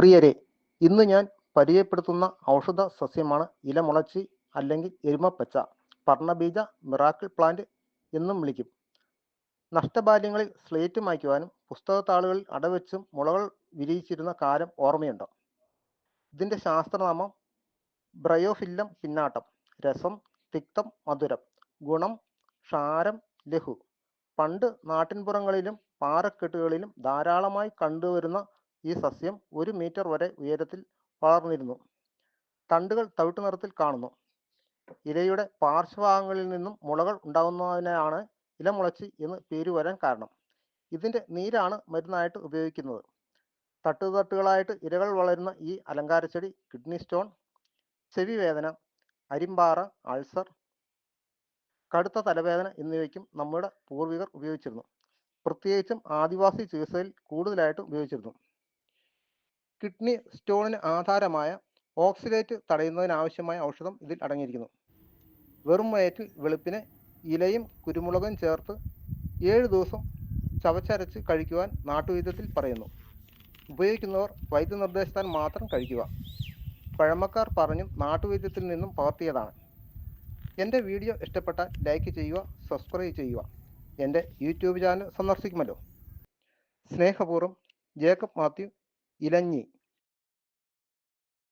പ്രിയരെ ഇന്ന് ഞാൻ പരിചയപ്പെടുത്തുന്ന ഔഷധ സസ്യമാണ് ഇലമുളച്ചി അല്ലെങ്കിൽ എരുമപ്പച്ച. പർണബീജ മിറാക്കിൾ പ്ലാന്റ് എന്നും വിളിക്കും. നഷ്ടബാല്യങ്ങളിൽ സ്ലേറ്റ് മായ്ക്കുവാനും പുസ്തകത്താളുകളിൽ അടവെച്ചും മുളകൾ വിരിയിച്ചിരുന്ന കാലം ഓർമ്മയുണ്ടോ. ഇതിന്റെ ശാസ്ത്രനാമം ബ്രയോഫില്ലം പിന്നാട്ടം. രസം തിക്തം മധുരം. ഗുണം ക്ഷാരം ലഹു പണ്ട് നാട്ടിൻപുറങ്ങളിലും പാറക്കെട്ടുകളിലും ധാരാളമായി കണ്ടുവരുന്ന ഈ സസ്യം ഒരു മീറ്റർ വരെ ഉയരത്തിൽ വളർന്നിരുന്നു. തണ്ടുകൾ തവിട്ടു നിറത്തിൽ കാണുന്നു. ഇലയുടെ പാർശ്വഭാഗങ്ങളിൽ നിന്നും മുളകൾ ഉണ്ടാകുന്നതിനാണ് ഇലമുളച്ചി എന്ന് പേര് വരാൻ കാരണം. ഇതിന്റെ നീരാണ് മരുന്നായിട്ട് ഉപയോഗിക്കുന്നത്. തട്ടുതട്ടുകളായിട്ട് ഇരകൾ വളരുന്ന ഈ അലങ്കാര ചെടി കിഡ്നി സ്റ്റോൺ ചെവി വേദന അരിമ്പാറ അൾസർ കടുത്ത തലവേദന എന്നിവയ്ക്കും നമ്മുടെ പൂർവികർ ഉപയോഗിച്ചിരുന്നു. പ്രത്യേകിച്ചും ആദിവാസി ചികിത്സയിൽ കൂടുതലായിട്ട് ഉപയോഗിച്ചിരുന്നു. കിഡ്നി സ്റ്റോണിന് ആധാരമായ ഓക്സിഡേറ്റ് തടയുന്നതിനാവശ്യമായ ഔഷധം ഇതിൽ അടങ്ങിയിരിക്കുന്നു. വെറും വയറ്റിൽ വെളുപ്പിന് ഇലയും കുരുമുളകും ചേർത്ത് ഏഴ് ദിവസം ചവച്ചരച്ച് കഴിക്കുവാൻ നാട്ടുവൈദ്യത്തിൽ പറയുന്നു. ഉപയോഗിക്കുന്നവർ വൈദ്യനിർദ്ദേശത്താൽ മാത്രം കഴിക്കുക. പഴമക്കാർ പറഞ്ഞും നാട്ടുവൈദ്യത്തിൽ നിന്നും പകർത്തിയതാണ്. എന്റെ വീഡിയോ ഇഷ്ടപ്പെട്ടാൽ ലൈക്ക് ചെയ്യുക സബ്സ്ക്രൈബ് ചെയ്യുക. എന്റെ യൂട്യൂബ് ചാനൽ സന്ദർശിക്കുമല്ലോ. സ്നേഹപൂർവം ജേക്കബ് മാത്യു ഇലഞ്ഞി